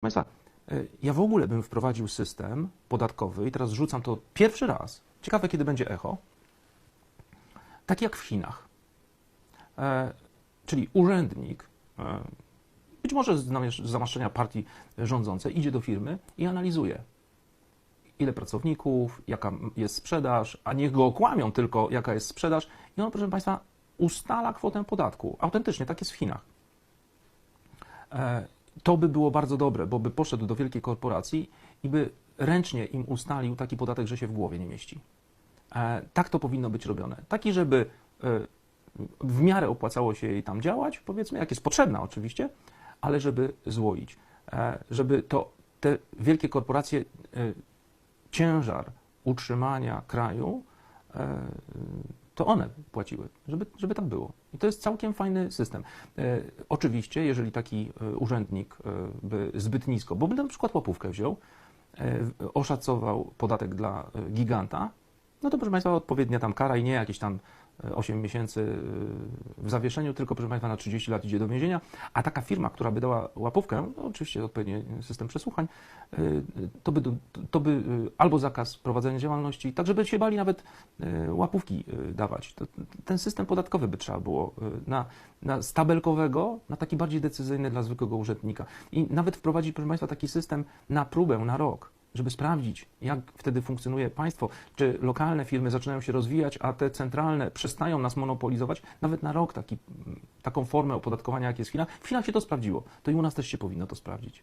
Państwa, y, ja w ogóle bym wprowadził system podatkowy i teraz rzucam to pierwszy raz. Ciekawe, kiedy będzie echo. Tak jak w Chinach. E, czyli urzędnik, e, być może z zamaszczenia partii rządzącej, idzie do firmy i analizuje, ile pracowników, jaka jest sprzedaż, a niech go okłamią tylko, jaka jest sprzedaż. I on, proszę Państwa, ustala kwotę podatku. Autentycznie, tak jest w Chinach. E, To by było bardzo dobre, bo by poszedł do wielkiej korporacji i by ręcznie im ustalił taki podatek, że się w głowie nie mieści. E, Tak to powinno być robione. Taki, żeby e, w miarę opłacało się jej tam działać, powiedzmy, jak jest potrzebna oczywiście, ale żeby złoić. E, Żeby to te wielkie korporacje ciężar utrzymania kraju, to one płaciły, żeby, żeby tak było. I to jest całkiem fajny system. E, oczywiście, jeżeli taki e, urzędnik e, by zbyt nisko, bo by na przykład łapówkę wziął, e, oszacował podatek dla e, giganta, no to proszę Państwa, odpowiednia tam kara i nie jakieś tam e, 8 miesięcy e, w zawieszeniu, tylko proszę Państwa na 30 lat idzie do więzienia, a taka firma, która by dała łapówkę, no oczywiście odpowiedni system przesłuchań, e, to by, to by e, albo zakaz prowadzenia działalności, tak żeby się bali nawet e, łapówki e, dawać. Ten system podatkowy by trzeba było e, na, na stabelkowego, na taki bardziej decyzyjny dla zwykłego urzędnika. I nawet wprowadzić, proszę Państwa, taki system na próbę, na rok, żeby sprawdzić, jak wtedy funkcjonuje państwo, czy lokalne firmy zaczynają się rozwijać, a te centralne przestają nas monopolizować, nawet na rok taki, taką formę opodatkowania, jak jest w Chinach. W Chinach się to sprawdziło, to i u nas też się powinno to sprawdzić.